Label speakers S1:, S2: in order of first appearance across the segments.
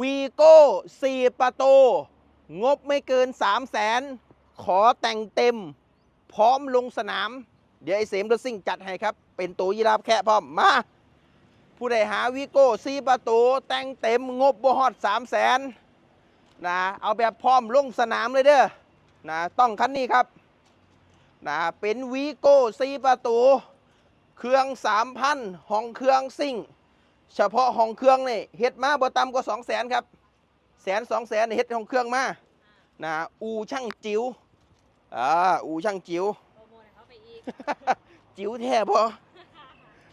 S1: วีโก้สี่ประตู งบไม่เกิน 3 0 0แสนขอแต่งเต็ม พร้อมลงสนาม เดี๋ยวไอ้เสมรถซิ่งจัดให้ครับ เป็นตัวยีราฟแค่พร้อมมา ผู้ใดหาวีโก้สี่ประตู แต่งเต็มงบบ่ฮอด 3 0 0แสนนะเอาแบบพร้อมลงสนามเลยเด้อนะต้องคันนี้ครับนะเป็นวีโก้สี่ประตู เครื่อง 3,000ห้องเครื่องซิ่ง เฉพาะห้องเครื่องนี่เฮ็ดมาบ่ต่ำกว่า2 0 0แสนครับแสนสองแสนเฮ็ดห้องเครื่องมานะอูช่างจิ๋วอ่าอูช่างจิ๋ว
S2: โปรโมทให้เขาไปอีก
S1: จิ๋วแท้บ่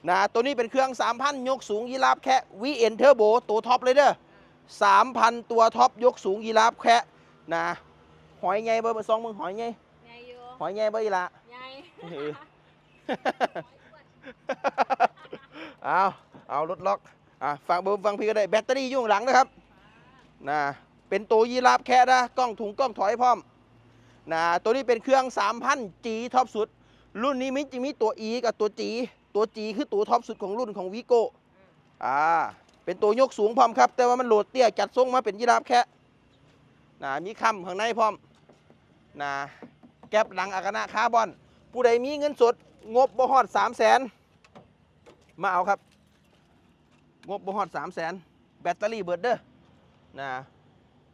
S1: นะตัวนี้เป็นเครื่อง3,000ยกสูงยีราฟแค่ VN Turbo ตัวท็อปเลยเด้อ3,000ตัวท็อปยกสูงยีราฟแค่นะหอยไงเบอร์สองมึงหอยไง
S2: ไงอยู่
S1: หอยไงเบอร์อีละ
S2: ไง
S1: เออเอาเอารถล็อก อะฟังเบอร์ฟังพี่ก็ได้แบตเตอรี่ยู่งหลังนะครับนะเป็นตัวยีราฟแค่นะกล้องถุงกล้องถอยพร้อมนะตัวนี้เป็นเครื่อง 3,000 G ท็อปสุด รุ่นนี้มิจะมีตัว E กับตัว G ตัว G คือตัวท็อปสุดของรุ่นของวีโก้อ่าเป็นตัวยกสูงพร้อมครับ แต่ว่ามันโหลดเตี้ยจัดทรงมาเป็นยีราฟแค่นะมีคำข้างในพร้อมนะแก๊ปหลังอากานะคาร์บอน ผู้ใดมีเงินสดงบบ่ฮอด3 0 0แสนมาเอาครับ งบบ่ฮอด3 0 0แสนแบตเตอรี่เบิดเด้อนะ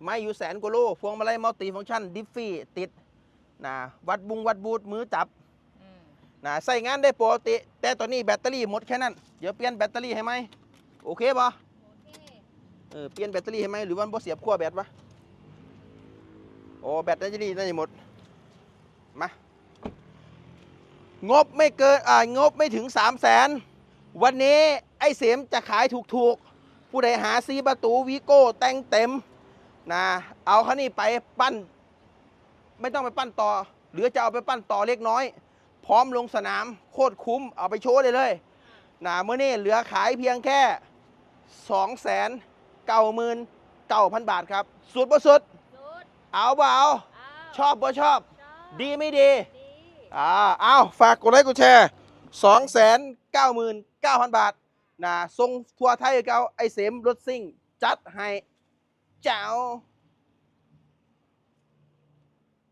S1: ไม่อยู่แสนกว่าโลพวงมาลัยมัลติฟังก์ชันดิฟฟี่ติดนะวัดบุงวัดบูทมือจับ
S2: อืม
S1: นะใส่งานได้ปกติ แต่ตอนนี้แบตเตอรี่หมดแค่นั้น เดี๋ยวเปลี่ยนแบตเตอรี่ให้ไหมโอเคปะ
S2: โอเค
S1: เออเปลี่ยนแบตเตอรี่ให้ไหมหรือว่ามันบ่เสียบขั้วแบตวะโอ้แบตน่าจะดีน่าจะหมดมางบไม่เกินอ่างบไม่ถึง3 0 0แสนวันนี้ไอ้เสมจะขายถูกๆ ผู้ใดหาซีประตูวีโก้แต่งเต็มนะเอาคันนี้ไปปั้น ไม่ต้องไปปั้นต่อ หรือจะเอาไปปั้นต่อเล็กน้อย พร้อมลงสนามโคตรคุ้มเอาไปโชว์ได้เลยนะเมื่อนี้เหลือขายเพียงแค่2 9 9 0 0 0บาทครับ สุดบ่สุด
S2: สุด
S1: เอาเปล่า
S2: เอา
S1: ชอบบ่ชอบ
S2: ชอบ
S1: ดีไม่ดี
S2: ดี
S1: อ่าเอาฝากกดไลค์กดแชร์2 9 9 0 0 0บาท นะทรงทัวไทยเก่าไอเสมรถซิ่ง จัดให้เจ้า